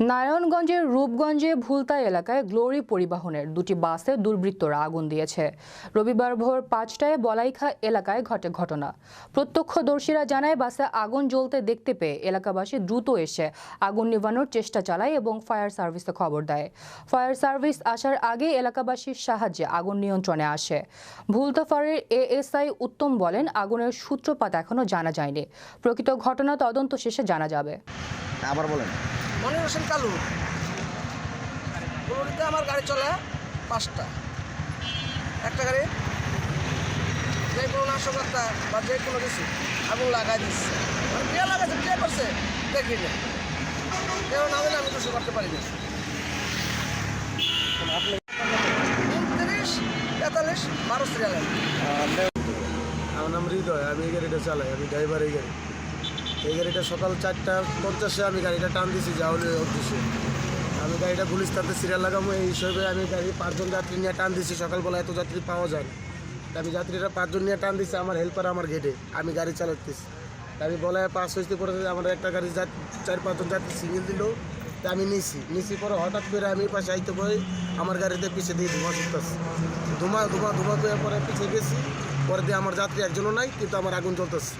নারায়ণগঞ্জের রূপগঞ্জে ভুলতা এলাকায় গ্লোরি পরিবহনের দুটি বাসে দুর্বৃত্তরা আগুন দিয়েছে। রবিবার ভোর পাঁচটায় বলাইখা এলাকায় ঘটে ঘটনা। প্রত্যক্ষদর্শীরা জানায়, বাসে আগুন জ্বলতে দেখতে পেয়ে এলাকাবাসী দ্রুত এসে আগুন নিভানোর চেষ্টা চালায় এবং ফায়ার সার্ভিসে খবর দেয়। ফায়ার সার্ভিস আসার আগে এলাকাবাসীর সাহায্যে আগুন নিয়ন্ত্রণে আসে। ভুলতা ফাঁড়ির এএসআই উত্তম বলেন, আগুনের সূত্রপাত এখনও জানা যায়নি। প্রকৃত ঘটনা তদন্ত শেষে জানা যাবে। আবার বলেন। মনির হোসেন কালু। গ্লোরিতে আমার গাড়ি চলে পাঁচটা। একটা গাড়ি যে কোনো নাশকতা বা যে কোনো কিছু আগুন লাগাই দিচ্ছে। মানে কে লাগাইছে কে করছে দেখি না কেউ না দিলে আমি কিছু করতে পারি না। তেতাল্লিশ আমার নাম হৃদয়, আমি এই গাড়িটা চালাই, আমি ড্রাইভার এই গাড়ি। এই গাড়িটা সকাল চারটা পঞ্চাশে আমি গাড়িটা টান দিছি, যাওয়ার উদ্দেশ্যে। আমি গাড়িটা গুলিস্তানতে সিরিয়াল লাগাবো, এই হিসেবে আমি গাড়ি পাঁচজন যাত্রী নিয়ে টান দিছি। সকালবেলা এত যাত্রী পাওয়া যায় না। আমি যাত্রীরা পাঁচজন নিয়ে টান দিছি আমার হেল্পার আমার গেটে আমি গাড়ি চালাতেছি আমি বলায় পাঁচ হইতে পরে আমার একটা গাড়ি চার পাঁচজন যাত্রী সিঙ্গেল দিল। তা আমি নিছি। নিছি পরে হঠাৎ করে আমি পাশে আইতে পরে আমার গাড়িতে পিছিয়ে দিয়ে ধোঁয়া ছুটতেছে। ধোঁয়া ধোঁয়া ধুমা পেয়ে পরে পিছিয়ে গেছি। পরে দিয়ে আমার যাত্রী একজনও নাই, কিন্তু আমার আগুন জ্বলতেছে।